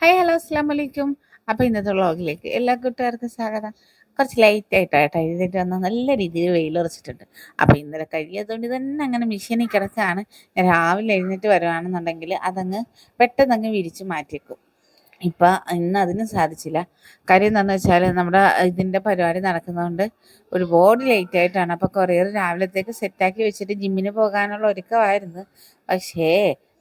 Hi hello അസ്സാം വലൈക്കും അപ്പോൾ ഇന്നത്തെ വ്ളോഗിലേക്ക് എല്ലാ കൂട്ടുകാർക്കും സ്വാഗതം. കുറച്ച് ലൈറ്റ് ആയിട്ടായിട്ട് എഴുതിയിട്ട് വന്ന നല്ല രീതിയിൽ വെയിലുറച്ചിട്ടുണ്ട്. അപ്പോൾ ഇന്നലെ കഴിയാത്തതുകൊണ്ട് തന്നെ അങ്ങനെ മെഷീനിൽ കിടക്കുകയാണ് രാവിലെ എഴുന്നേറ്റ് വരുവാണെന്നുണ്ടെങ്കിൽ അതങ്ങ് പെട്ടെന്ന് അങ്ങ് വിരിച്ച് മാറ്റിയേക്കും. ഇപ്പം ഇന്ന് അതിന് സാധിച്ചില്ല. കാര്യം എന്താണെന്ന് വെച്ചാൽ നമ്മുടെ ഇതിന്റെ പരിപാടി നടക്കുന്നതുകൊണ്ട് ഒരുപാട് ലേറ്റ് ആയിട്ടാണ്. അപ്പോൾ കൊറിയർ രാവിലത്തേക്ക് സെറ്റാക്കി വെച്ചിട്ട് ജിമ്മിന് പോകാനുള്ള ഒരുക്കമായിരുന്നു. പക്ഷേ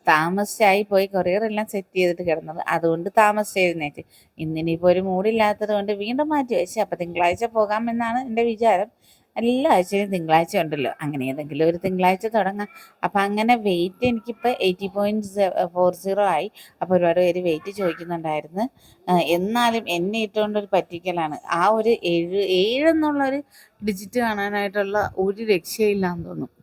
താമസിച്ചായി പോയി കൊറിയർ എല്ലാം സെറ്റ് ചെയ്തിട്ട് കിടന്നത്. അതുകൊണ്ട് താമസിച്ച് എഴുന്നേറ്റ് ഇന്നിനിപ്പോൾ ഒരു മൂടില്ലാത്തത് കൊണ്ട് വീണ്ടും മാറ്റി വെച്ച്. അപ്പൊ തിങ്കളാഴ്ച പോകാമെന്നാണ് എന്റെ വിചാരം. എല്ലാ ആഴ്ചയും തിങ്കളാഴ്ച ഉണ്ടല്ലോ. അങ്ങനെ ഏതെങ്കിലും ഒരു തിങ്കളാഴ്ച തുടങ്ങാം. അപ്പൊ അങ്ങനെ വെയിറ്റ് എനിക്കിപ്പോൾ എയ്റ്റി പോയിന്റ് ഫോർ സീറോ ആയി. അപ്പോൾ ഒരുപാട് പേര് വെയിറ്റ് ചോദിക്കുന്നുണ്ടായിരുന്നു. എന്നാലും എന്നെ ഇട്ടുകൊണ്ടൊരു പറ്റിക്കലാണ്. ആ ഒരു ഏഴ് ഏഴെന്നുള്ളൊരു ഡിജിറ്റ് കാണാനായിട്ടുള്ള ഒരു രക്ഷയില്ലാന്ന് തോന്നുന്നു.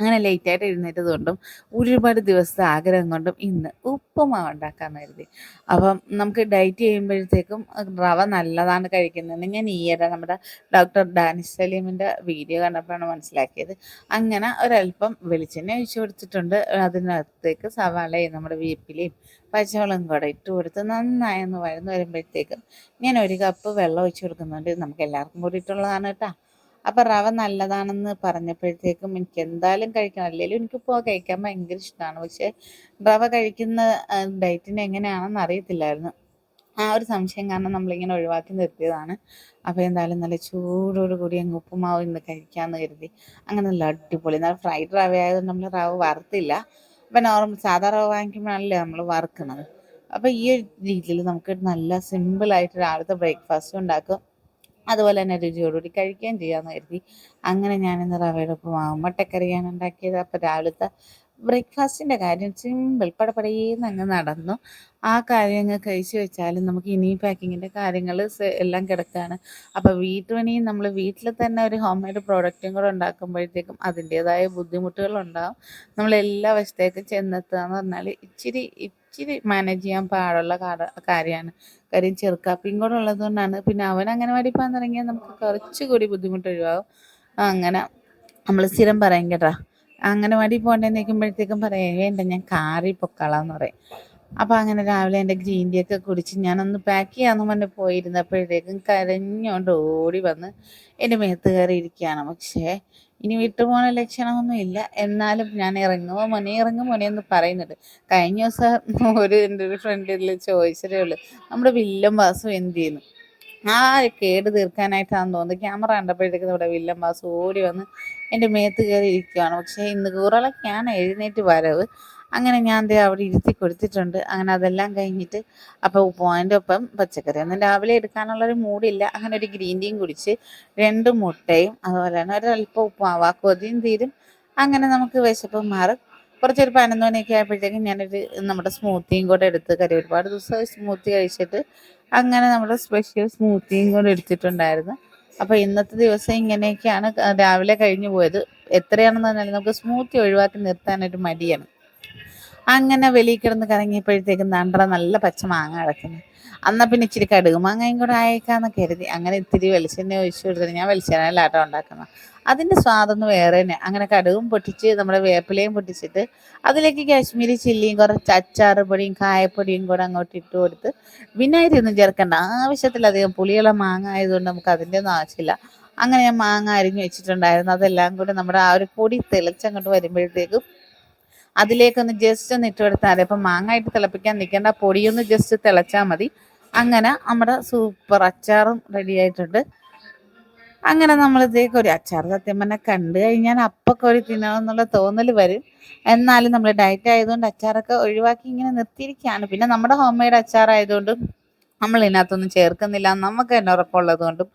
അങ്ങനെ ലേറ്റായിട്ട് എഴുന്നേറ്റത് കൊണ്ടും ഒരുപാട് ദിവസത്തെ ആഗ്രഹം കൊണ്ടും ഇന്ന് ഉപ്പുമാവ് ഉണ്ടാക്കാൻ കരുതി. അപ്പം നമുക്ക് ഡയറ്റ് ചെയ്യുമ്പോഴത്തേക്കും റവ നല്ലതാണ് കഴിക്കുന്നതെന്ന് ഞാൻ ഈയിടെ നമ്മുടെ ഡോക്ടർ ഡാനിഷ് സലീമിന്റെ വീഡിയോ കണ്ടപ്പോഴാണ് മനസ്സിലാക്കിയത്. അങ്ങനെ ഒരല്പം വെളിച്ചെണ്ണ ഒഴിച്ചു കൊടുത്തിട്ടുണ്ട്. അതിനകത്തേക്ക് സവാളയും നമ്മുടെ വീപ്പിലയും പച്ചവളം കൂടെ ഇട്ട് കൊടുത്ത് നന്നായി ഒന്ന് വഴന്ന് വരുമ്പോഴത്തേക്കും ഞാൻ ഒരു കപ്പ് വെള്ളം ഒഴിച്ചു കൊടുക്കുന്നുണ്ട്. നമുക്ക് എല്ലാവർക്കും കൂടിയിട്ടുള്ളതാണ് കേട്ടോ. അപ്പം റവ നല്ലതാണെന്ന് പറഞ്ഞപ്പോഴത്തേക്കും എനിക്ക് എന്തായാലും കഴിക്കണം. അല്ലെങ്കിലും എനിക്കിപ്പോൾ കഴിക്കാൻ ഭയങ്കര ഇഷ്ടമാണ് പക്ഷേ റവ കഴിക്കുന്ന ഡയറ്റിന് എങ്ങനെയാണെന്ന് അറിയത്തില്ലായിരുന്നു. ആ ഒരു സംശയം കാരണം നമ്മളിങ്ങനെ ഒഴിവാക്കി നിർത്തിയതാണ്. അപ്പോൾ എന്തായാലും നല്ല ചൂടോട് കൂടി അങ്ങ് ഉപ്പുമാവ് ഇന്ന് കഴിക്കാമെന്ന് കരുതി. അങ്ങനെ നല്ല അടിപൊളി നല്ല ഫ്രൈഡ് റവ ആയതുകൊണ്ട് നമ്മൾ റവ വറുത്തില്ല. അപ്പം നോർമൽ സാധാ റവ വാങ്ങിക്കുമ്പോഴാണല്ലേ നമ്മൾ വറുക്കുന്നത് അപ്പോൾ ഈ ഒരു രീതിയിൽ നമുക്ക് നല്ല സിമ്പിൾ സിമ്പിളായിട്ട് രാവിലത്തെ ബ്രേക്ക്ഫാസ്റ്റ് ഉണ്ടാക്കും. അതുപോലെ തന്നെ രുചിയോടുകൂടി കഴിക്കുകയും ചെയ്യാമെന്ന് കരുതി. അങ്ങനെ ഞാൻ ഞാനിന്ന് റവയുടെ ഉപ്പുമാവും മുട്ടക്കറിയാണ് ഉണ്ടാക്കിയത്. അപ്പോൾ രാവിലത്തെ ബ്രേക്ക്ഫാസ്റ്റിന്റെ കാര്യം സിമ്പിൾ പടപടയെന്ന് അങ്ങ് നടന്നു. ആ കാര്യങ്ങൾ കഴിച്ചു വെച്ചാലും നമുക്ക് ഇനി പാക്കിങ്ങിന്റെ കാര്യങ്ങൾ എല്ലാം കിടക്കുകയാണ് അപ്പോൾ വീട്ടുപണിയും നമ്മൾ വീട്ടിൽ തന്നെ ഒരു ഹോം മെയ്ഡ് പ്രോഡക്റ്റും കൂടെ ഉണ്ടാക്കുമ്പോഴത്തേക്കും അതിന്റേതായ ബുദ്ധിമുട്ടുകളുണ്ടാകും നമ്മൾ എല്ലാ വശത്തേക്കും ചെന്നെത്തുക എന്ന് പറഞ്ഞാൽ ഇച്ചിരി ഇച്ചിരി മാനേജ് ചെയ്യാൻ പാടുള്ള കാര്യമാണ്. കാര്യം ചെറുക്കാപ്പിയും കൂടെ ഉള്ളത് കൊണ്ടാണ്. പിന്നെ അവൻ അംഗനവാടി പോകാൻ തുടങ്ങിയാൽ നമുക്ക് കുറച്ചുകൂടി ബുദ്ധിമുട്ട് ഒഴിവാകും. അങ്ങനെ നമ്മൾ സ്ഥിരം പറയും കേട്ടോ അംഗനവാടി പോകേണ്ടത് നിൽക്കുമ്പോഴത്തേക്കും പറയാം വേണ്ട ഞാൻ കാറി പൊക്കളാന്ന് പറയും. അപ്പോൾ അങ്ങനെ രാവിലെ എന്റെ ഗ്രീൻ ടീ ഒക്കെ കുടിച്ച് ഞാനൊന്ന് പാക്ക് ചെയ്യാമെന്ന് പറഞ്ഞ് പോയിരുന്നപ്പോഴത്തേക്കും കരഞ്ഞുകൊണ്ട് ഓടി വന്ന് എന്റെ മേത്ത് കയറി ഇരിക്കുകയാണ് പക്ഷേ ഇനി വിട്ടുപോകുന്ന ലക്ഷണമൊന്നും ഇല്ല. എന്നാലും ഞാൻ ഇറങ്ങുമോ മോനെ ഇറങ്ങും മോനെ എന്ന് പറയുന്നുണ്ട്. കഴിഞ്ഞ ദിവസം ഒരു എന്റെ ഒരു ഫ്രണ്ടിൽ ചോദിച്ചതേ ഉള്ളൂ. നമ്മുടെ വില്ലം വാസു എന്ത് ചെയ്യുന്നു? ആ കേട് തീർക്കാനായിട്ടാണെന്ന് തോന്നുന്നത് ക്യാമറ കണ്ടപ്പോഴത്തേക്കും ഇവിടെ വില്ലം വാസു ഓടി വന്ന് എന്റെ മേത്ത് കയറി ഇരിക്കുകയാണ് പക്ഷേ ഇന്ന് ഞാൻ എഴുന്നേറ്റ് വരവ്. അങ്ങനെ ഞാൻ ദേ അവിടെ ഇരുത്തി കൊടുത്തിട്ടുണ്ട്. അങ്ങനെ അതെല്ലാം കഴിഞ്ഞിട്ട് അപ്പോൾ ഉപ്പുമാവിന്റെ ഒപ്പം പച്ചക്കറി ഒന്നും രാവിലെ എടുക്കാനുള്ളൊരു മൂടില്ല. അങ്ങനെ ഒരു ഗ്രീൻ ടീയും കുടിച്ച് രണ്ട് മുട്ടയും അതുപോലെ തന്നെ ഒരല്പം ഉപ്പുമാവ് കൊതിയും തീരും. അങ്ങനെ നമുക്ക് വിശപ്പ് മാറും. കുറച്ചൊരു പതിനൊന്ന് മണിയൊക്കെ ആയപ്പോഴത്തേക്കും ഞാനൊരു നമ്മുടെ സ്മൂത്തിയും കൂടെ എടുത്ത് കറി ഒരുപാട് ദിവസം സ്മൂത്തി കഴിച്ചിട്ട് അങ്ങനെ നമ്മുടെ സ്പെഷ്യൽ സ്മൂത്തിയും കൂടെ എടുത്തിട്ടുണ്ടായിരുന്നു. അപ്പോൾ ഇന്നത്തെ ദിവസം ഇങ്ങനെയൊക്കെയാണ് രാവിലെ കഴിഞ്ഞു പോയത്. എത്രയാണെന്ന് പറഞ്ഞാൽ നമുക്ക് സ്മൂത്തി ഒഴിവാക്കി നിർത്താനൊരു മടിയാണ്. അങ്ങനെ വെളിയിൽ കിടന്ന് കറങ്ങിയപ്പോഴത്തേക്കും നണ്ട നല്ല പച്ച മാങ്ങ കിടക്കുന്നു. അന്നാ പിന്നെ ഇച്ചിരി കടുക് മാങ്ങയും കൂടെ ആയേക്കാന്ന് കരുതി. അങ്ങനെ ഇത്തിരി വെളിച്ചെണ്ണ ഒഴിച്ചു കൊടുത്തിട്ട് ഞാൻ വെളിച്ചെണ്ണയിലാട്ടം ഉണ്ടാക്കുന്നത്. അതിന്റെ സ്വാദൊന്ന് വേറെ തന്നെ. അങ്ങനെ കടുകും പൊട്ടിച്ച് നമ്മുടെ വേപ്പിലയും പൊട്ടിച്ചിട്ട് അതിലേക്ക് കാശ്മീരി ചില്ലിയും കുറച്ച് അച്ചാറ് പൊടിയും കായപ്പൊടിയും കൂടെ അങ്ങോട്ട് ഇട്ട് കൊടുത്ത് വിനാഗിരി ഒന്നും ചേർക്കേണ്ട. ആവശ്യത്തിലധികം പുളിയുള്ള മാങ്ങ ആയതുകൊണ്ട് നമുക്ക് അതിന്റെ ഒന്നും ആവശ്യമില്ല. അങ്ങനെ ഞാൻ മാങ്ങ അരിഞ്ഞു വെച്ചിട്ടുണ്ടായിരുന്നു. അതെല്ലാം കൂടെ നമ്മുടെ ആ ഒരു പൊടി തിളച്ചങ്ങോട്ട് വരുമ്പോഴത്തേക്കും അതിലേക്കൊന്ന് ജസ്റ്റ് ഒന്ന് ഇട്ട് കൊടുത്താൽ അപ്പം മാങ്ങ ഇട്ട് തിളപ്പിക്കാൻ നിൽക്കേണ്ട പൊടിയൊന്ന് ജസ്റ്റ് തിളച്ചാൽ മതി. അങ്ങനെ നമ്മുടെ സൂപ്പർ അച്ചാറും റെഡി ആയിട്ടുണ്ട്. അങ്ങനെ നമ്മൾ ഇതേക്ക് ഒരു അച്ചാർ സത്യം പറഞ്ഞാൽ കണ്ടു കഴിഞ്ഞാൽ അപ്പൊക്കെ ഒരു തിന്നണമെന്നുള്ള തോന്നൽ വരും. എന്നാലും നമ്മൾ ഡയറ്റ് ആയതുകൊണ്ട് അച്ചാറൊക്കെ ഒഴിവാക്കി ഇങ്ങനെ നിർത്തിയിരിക്കുകയാണ്. പിന്നെ നമ്മുടെ ഹോം മെയ്ഡ് അച്ചാർ ആയതുകൊണ്ടും നമ്മൾ ഇതിനകത്തൊന്നും ചേർക്കുന്നില്ല. നമുക്ക് തന്നെ ഉറപ്പുള്ളത് കൊണ്ടും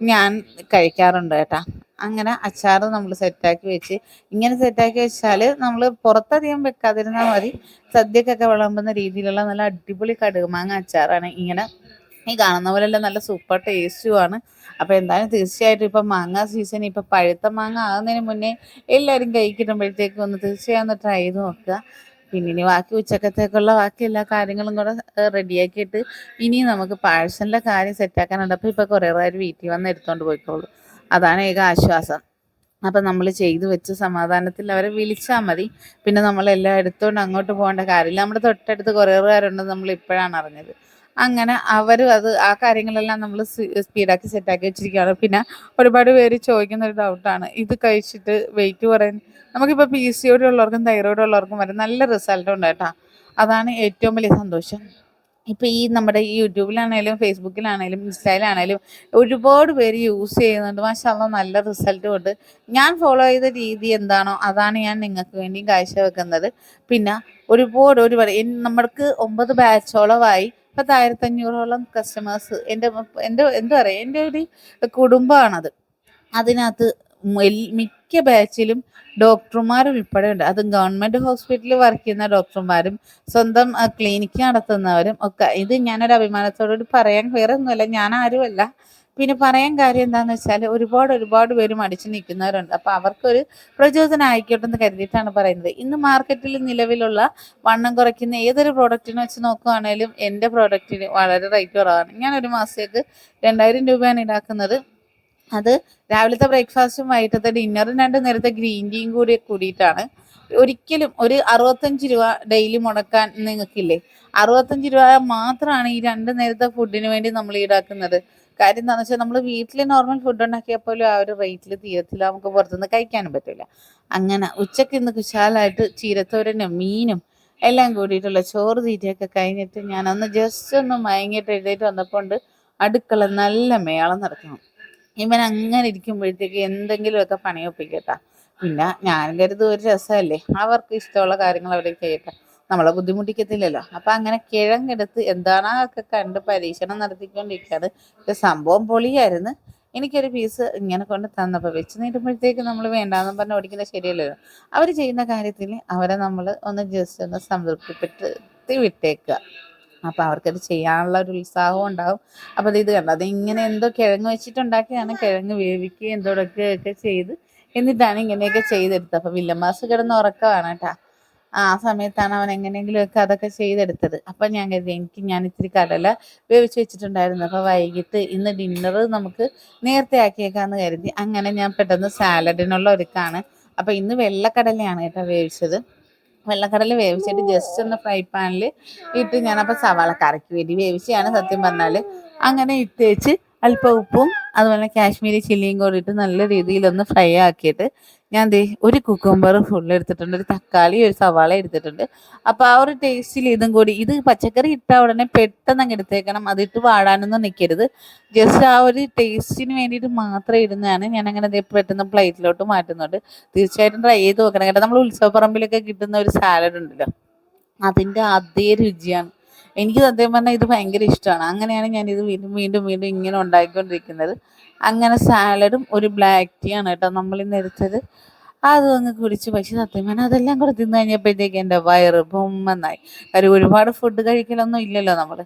ഞാൻ കഴിക്കാറുണ്ട് കേട്ടാ. അങ്ങനെ അച്ചാർ നമ്മൾ സെറ്റാക്കി വെച്ച്. ഇങ്ങനെ സെറ്റാക്കി വെച്ചാൽ നമ്മൾ പുറത്തധികം വെക്കാതിരുന്നാൽ മതി. സദ്യക്കൊക്കെ വിളമ്പുന്ന രീതിയിലുള്ള നല്ല അടിപൊളി കടുകുമാങ്ങ അച്ചാറാണ്. ഇങ്ങനെ ഈ കാണുന്ന പോലെയല്ല നല്ല സൂപ്പർ ടേസ്റ്റുമാണ്. അപ്പോൾ എന്തായാലും തീർച്ചയായിട്ടും ഇപ്പം മാങ്ങ സീസൺ ഇപ്പം പഴുത്ത മാങ്ങ ആകുന്നതിന് മുന്നേ എല്ലാവരും കൈ കിട്ടുമ്പോഴത്തേക്കും ഒന്ന് തീർച്ചയായും ഒന്ന് ട്രൈ ചെയ്ത് നോക്കുക. പിന്നെ ഇനി ബാക്കി ഉച്ചക്കത്തേക്കുള്ള ബാക്കി എല്ലാ കാര്യങ്ങളും കൂടെ റെഡിയാക്കിയിട്ട് ഇനി നമുക്ക് പാഴ്സലിന്റെ കാര്യം സെറ്റാക്കാനുണ്ട്. അപ്പോൾ ഇപ്പോൾ കുറേ പേര് വീട്ടിൽ വന്ന് എടുത്തുകൊണ്ട് പോയിക്കോളൂ. അതാണ് ഏക ആശ്വാസം. അപ്പം നമ്മൾ ചെയ്തു വെച്ച സമാധാനത്തിൽ അവരെ വിളിച്ചാൽ മതി. പിന്നെ നമ്മളെല്ലാം എടുത്തുകൊണ്ട് അങ്ങോട്ട് പോകേണ്ട കാര്യമില്ല. നമ്മുടെ തൊട്ടടുത്ത് കൊറിയറുകാരുണ്ടെന്ന് നമ്മൾ ഇപ്പോഴാണ് അറിഞ്ഞത്. അങ്ങനെ അവരും അത് ആ കാര്യങ്ങളെല്ലാം നമ്മൾ സ്പീഡാക്കി സെറ്റാക്കി വെച്ചിരിക്കുകയാണ്. പിന്നെ ഒരുപാട് പേര് ചോദിക്കുന്ന ഒരു ഡൗട്ടാണ്. ഇത് കഴിച്ചിട്ട് വെയിറ്റ് കുറയാൻ നമുക്കിപ്പോൾ പി സി ഒ ഡി ഉള്ളവർക്കും തൈറോയ്ഡ് ഉള്ളവർക്കും വരെ നല്ല റിസൾട്ട് ഉണ്ട് കേട്ടോ. അതാണ് ഏറ്റവും വലിയ സന്തോഷം. ഇപ്പം ഈ നമ്മുടെ ഈ യൂട്യൂബിലാണേലും ഫേസ്ബുക്കിലാണേലും ഇൻസ്റ്റയിലാണേലും ഒരുപാട് പേര് യൂസ് ചെയ്യുന്നുണ്ട്. മാഷാല്ല നല്ല റിസൾട്ടും ഉണ്ട്. ഞാൻ ഫോളോ ചെയ്ത രീതി എന്താണോ അതാണ് ഞാൻ നിങ്ങൾക്ക് വേണ്ടി കാഴ്ചവെക്കുന്നത്. പിന്നെ ഒരുപാട് ഒരുപാട് നമ്മൾക്ക് ഒമ്പത് ബാച്ചോളമായി. പത്തായിരത്തി അഞ്ഞൂറോളം കസ്റ്റമേഴ്സ് എന്റെ എന്റെ എന്താ പറയുക എന്റെ ഒരു കുടുംബമാണത് അതിനകത്ത് മിക്ക ബാച്ചിലും ഡോക്ടർമാരും ഉൾപ്പെടെ ഉണ്ട് അതും ഗവൺമെന്റ് ഹോസ്പിറ്റലിൽ വർക്ക് ചെയ്യുന്ന ഡോക്ടർമാരും സ്വന്തം ക്ലിനിക്ക് നടത്തുന്നവരും ഒക്കെ. ഇത് ഞാനൊരു അഭിമാനത്തോടുകൂടി പറയാൻ വേറെ ഒന്നുമല്ല ഞാൻ ആരുമല്ല. പിന്നെ പറയാൻ കാര്യം എന്താണെന്ന് വെച്ചാൽ ഒരുപാട് ഒരുപാട് പേര് മടിച്ചു നിൽക്കുന്നവരുണ്ട്. അപ്പോൾ അവർക്കൊരു പ്രചോദനം ആയിക്കോട്ടെ എന്ന് കരുതിയിട്ടാണ് പറയുന്നത്. ഇന്ന് മാർക്കറ്റിൽ നിലവിലുള്ള വണ്ണം കുറയ്ക്കുന്ന ഏതൊരു പ്രോഡക്റ്റിനെ വെച്ച് നോക്കുകയാണെങ്കിലും എന്റെ പ്രോഡക്റ്റിന് വളരെ റേറ്റ് കുറവാണ്. ഞാൻ ഒരു മാസത്തേക്ക് രണ്ടായിരം രൂപയാണ് ഈടാക്കുന്നത്. അത് രാവിലത്തെ ബ്രേക്ക്ഫാസ്റ്റും വൈകിട്ടത്തെ ഡിന്നറും രണ്ട് നേരത്തെ ഗ്രീൻ ടീയും കൂടി കൂടിയിട്ടാണ്. ഒരിക്കലും ഒരു അറുപത്തഞ്ച് രൂപ ഡെയിലി മുടക്കാൻ നിങ്ങൾക്കില്ലേ? അറുപത്തഞ്ച് രൂപ മാത്രമാണ് ഈ രണ്ട് നേരത്തെ ഫുഡിന് വേണ്ടി നമ്മൾ ഈടാക്കുന്നത്. കാര്യം എന്താണെന്ന് വെച്ചാൽ നമ്മൾ വീട്ടിൽ നോർമൽ ഫുഡ് ഉണ്ടാക്കിയാൽ പോലും ആ ഒരു റേറ്റിൽ തീരത്തില്ല. നമുക്ക് പുറത്തുനിന്ന് കഴിക്കാനും പറ്റില്ല. അങ്ങനെ ഉച്ചയ്ക്ക് ഇന്ന് കുശാലായിട്ട് ചീരത്തോരനും മീനും എല്ലാം കൂടിയിട്ടുള്ള ചോറ് തീറ്റയൊക്കെ കഴിഞ്ഞിട്ട് ഞാൻ ഒന്ന് ജസ്റ്റ് ഒന്ന് മയങ്ങിയിട്ട് എഴുതിയിട്ട് വന്നപ്പോൾ അടുക്കള നല്ല മേളം നടക്കണം. ഇവൻ അങ്ങനെ ഇരിക്കുമ്പോഴത്തേക്ക് എന്തെങ്കിലുമൊക്കെ പണിയൊപ്പിക്കട്ടാ. പിന്നെ ഞാൻ കരുതും ഒരു രസമല്ലേ? അവർക്ക് ഇഷ്ടമുള്ള കാര്യങ്ങൾ അവർ ചെയ്യട്ടെ. നമ്മളെ ബുദ്ധിമുട്ടിക്കത്തില്ലല്ലോ. അപ്പൊ അങ്ങനെ കിഴങ്ങെടുത്ത് എന്താണ് ഒക്കെ കണ്ട് പരീക്ഷണം നടത്തിക്കൊണ്ടിരിക്കുകയാണ് സംഭവം പൊളിയായിരുന്നു. എനിക്കൊരു പീസ് ഇങ്ങനെ കൊണ്ട് തന്നപ്പോൾ വെച്ച് നീട്ടുമ്പോഴത്തേക്ക് നമ്മൾ വേണ്ടാന്ന് പറഞ്ഞ് ഓടിക്കുന്നത് ശരിയല്ലല്ലോ. അവർ ചെയ്യുന്ന കാര്യത്തിൽ അവരെ നമ്മൾ ഒന്ന് ജസ്റ്റ് ഒന്ന് സംതൃപ്തിപ്പെട്ട് വിട്ടേക്കുക അപ്പോൾ അവർക്കത് ചെയ്യാനുള്ള ഒരു ഉത്സാഹവും ഉണ്ടാവും. അപ്പോൾ ഇത് കണ്ടു? അത് ഇങ്ങനെ എന്തോ കിഴങ്ങ് വെച്ചിട്ടുണ്ടാക്കിയാണ്. കിഴങ്ങ് വേവിക്കുകയും എന്തോടൊക്കെയൊക്കെ ചെയ്ത് എന്നിട്ടാണ് ഇങ്ങനെയൊക്കെ ചെയ്തെടുത്തത്. അപ്പോൾ വില്ലമാസ് കിടന്ന് ഉറക്കമാണ് കേട്ടോ. ആ സമയത്താണ് അവൻ എങ്ങനെയെങ്കിലുമൊക്കെ അതൊക്കെ ചെയ്തെടുത്തത്. അപ്പം ഞാൻ കരുതി എനിക്ക് ഞാൻ ഇത്തിരി കടല വേവിച്ച് വെച്ചിട്ടുണ്ടായിരുന്നു. അപ്പോൾ വൈകിട്ട് ഇന്ന് ഡിന്നർ നമുക്ക് നേരത്തെ ആക്കിയേക്കാന്ന് കരുതി. അങ്ങനെ ഞാൻ പെട്ടെന്ന് സാലഡിനുള്ള ഒരുക്കാണ്. അപ്പോൾ ഇന്ന് വെള്ളക്കടലയാണ് കേട്ടോ വേവിച്ചത്. വെള്ളക്കടല വേവിച്ചിട്ട് ജസ്റ്റ് ഒന്ന് ഫ്രൈ പാനിൽ ഇട്ട് ഞാനപ്പോൾ സവാള കറക്കി വേണ്ടി വേവിച്ചാണ് സത്യം പറഞ്ഞാൽ അങ്ങനെ ഇട്ടേച്ച് അല്പം ഉപ്പും അതുപോലെ കാശ്മീരി ചില്ലിയും കൂടി ഇട്ട് നല്ല രീതിയിലൊന്ന് ഫ്രൈ ആക്കിയിട്ട് ഞാൻ ദേ ഒരു കുക്കുംബർ ഫുൾ എടുത്തിട്ടുണ്ട് ഒരു തക്കാളി ഒരു സവാള എടുത്തിട്ടുണ്ട്. അപ്പോൾ ആ ഒരു ടേസ്റ്റിൽ ഇതും കൂടി ഇത് പച്ചക്കറി ഇട്ട ഉടനെ പെട്ടെന്ന് അങ്ങ് എടുത്തേക്കണം. അതിട്ട് വാടാനൊന്നും നിൽക്കരുത് ജസ്റ്റ് ആ ഒരു ടേസ്റ്റിന് വേണ്ടിയിട്ട് മാത്രം ഇടുന്നതാണ്. ഞാൻ അങ്ങനെ പെട്ടെന്ന് പ്ലേറ്റിലോട്ട് മാറ്റുന്നുണ്ട്. തീർച്ചയായിട്ടും ട്രൈ ചെയ്ത് നോക്കണം കേട്ടോ. നമ്മൾ ഉത്സവപ്പറമ്പിലൊക്കെ കിട്ടുന്ന ഒരു സാലഡ് ഉണ്ടല്ലോ. അതിന്റെ അതേ രുചിയാണ്. എനിക്ക് സത്യം പറഞ്ഞാൽ ഇത് ഭയങ്കര ഇഷ്ടമാണ്. അങ്ങനെയാണ് ഞാൻ ഇത് വീണ്ടും വീണ്ടും വീണ്ടും ഇങ്ങനെ ഉണ്ടാക്കിക്കൊണ്ടിരിക്കുന്നത് അങ്ങനെ സാലഡും ഒരു ബ്ലാക്ക് ടീ ആണ് കേട്ടോ നമ്മളിന്ന് എടുത്തത്. അത് അങ്ങ് കുടിച്ച്. പക്ഷെ സത്യം പറഞ്ഞാൽ അതെല്ലാം കൂടെ തിന്നു കഴിഞ്ഞപ്പോഴത്തേക്ക് എന്റെ വയറ് ബൊമ്മെന്നായി കാര്യം ഒരുപാട് ഫുഡ് കഴിക്കലൊന്നും ഇല്ലല്ലോ നമ്മൾ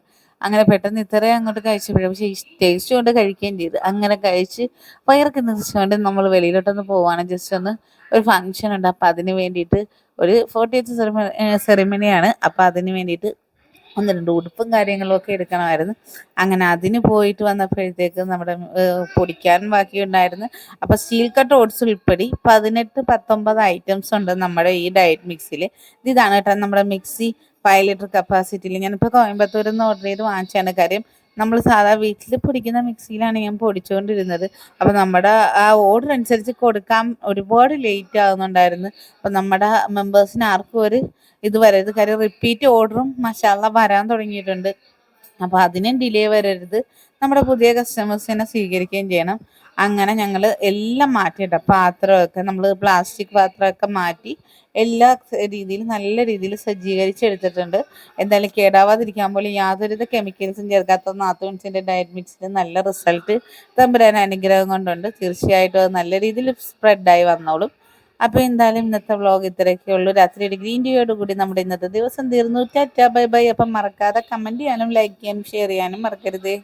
അങ്ങനെ പെട്ടെന്ന് ഇത്രയും അങ്ങോട്ട് കഴിച്ചപ്പോഴും പക്ഷേ ടേസ്റ്റ് കൊണ്ട് കഴിക്കുകയും ചെയ്തു. അങ്ങനെ കഴിച്ച് വയറൊക്കെ നിറച്ചുകൊണ്ട് നമ്മൾ വെളിയിലോട്ടൊന്ന് പോവാണ്. ജസ്റ്റ് ഒന്ന് ഒരു ഫങ്ഷൻ ഉണ്ട്. അപ്പം അതിന് വേണ്ടിയിട്ട് ഒരു ഫോർട്ടി എയ്റ്റ് സെറിമണി സെറിമണിയാണ് അപ്പം അതിന് വേണ്ടിയിട്ട് ഒന്ന് രണ്ട് ഉടുപ്പും കാര്യങ്ങളും ഒക്കെ എടുക്കണമായിരുന്നു. അങ്ങനെ അതിന് പോയിട്ട് വന്നപ്പോഴത്തേക്ക് നമ്മുടെ ബാക്കി ബാക്കിയുണ്ടായിരുന്നു അപ്പോൾ സ്റ്റീൽ കട്ട് ഓട്സ് ഉൾപ്പെടെ പതിനെട്ട് പത്തൊമ്പത് ഐറ്റംസ് ഉണ്ട് നമ്മുടെ ഈ ഡയറ്റ് മിക്സിൽ ഇതാണ് കേട്ടോ നമ്മുടെ മിക്സി ഫൈവ് ലിറ്റർ കപ്പാസിറ്റിയിൽ ഞാനിപ്പോൾ കോയമ്പത്തൂരിൽ നിന്ന് ഓർഡർ ചെയ്ത് വാങ്ങിച്ചാണ് കാര്യം നമ്മൾ സാധാ വീട്ടിൽ പൊടിക്കുന്ന മിക്സിയിലാണ് ഞാൻ പൊടിച്ചുകൊണ്ടിരുന്നത് അപ്പോൾ നമ്മുടെ ആ ഓർഡർ അനുസരിച്ച് കൊടുക്കാൻ ഒരുപാട് ലേറ്റ് ആകുന്നുണ്ടായിരുന്നു അപ്പോൾ നമ്മുടെ മെമ്പേഴ്സിന് ആർക്കും ഒരു ഇത് വരരുത് കാര്യം റിപ്പീറ്റ് ഓർഡറും മസാല വരാൻ തുടങ്ങിയിട്ടുണ്ട്. അപ്പോൾ അതിനും ഡിലേ വരരുത്. നമ്മുടെ പുതിയ കസ്റ്റമേഴ്സിനെ സ്വീകരിക്കുകയും ചെയ്യണം. അങ്ങനെ ഞങ്ങൾ എല്ലാം മാറ്റിയിട്ട പാത്രമൊക്കെ നമ്മൾ പ്ലാസ്റ്റിക് പാത്രമൊക്കെ മാറ്റി എല്ലാ രീതിയിലും നല്ല രീതിയിൽ സജ്ജീകരിച്ചെടുത്തിട്ടുണ്ട്. എന്തായാലും കേടാവാതിരിക്കാൻ പോലും യാതൊരുവിധ കെമിക്കൽസും ചേർക്കാത്ത നാത്തൂൺസിന്റെ ഡയറ്റ് മിക്സിന്റെ നല്ല റിസൾട്ട് തമ്പുരാൻ അനുഗ്രഹം കൊണ്ടുണ്ട്. തീർച്ചയായിട്ടും നല്ല രീതിയിൽ സ്പ്രെഡായി വന്നോളും. അപ്പോൾ എന്തായാലും ഇന്നത്തെ വ്ലോഗ് ഇത്രയൊക്കെ ഉള്ളൂ. രാത്രി ഒരു ഗ്രീൻ ടീയോട് കൂടി നമ്മുടെ ഇന്നത്തെ ദിവസം തീർന്നു. Tata bye bye. അപ്പം മറക്കാതെ കമന്റ് ചെയ്യാനും ലൈക്ക് ചെയ്യാനും ഷെയർ ചെയ്യാനും മറക്കരുതേ.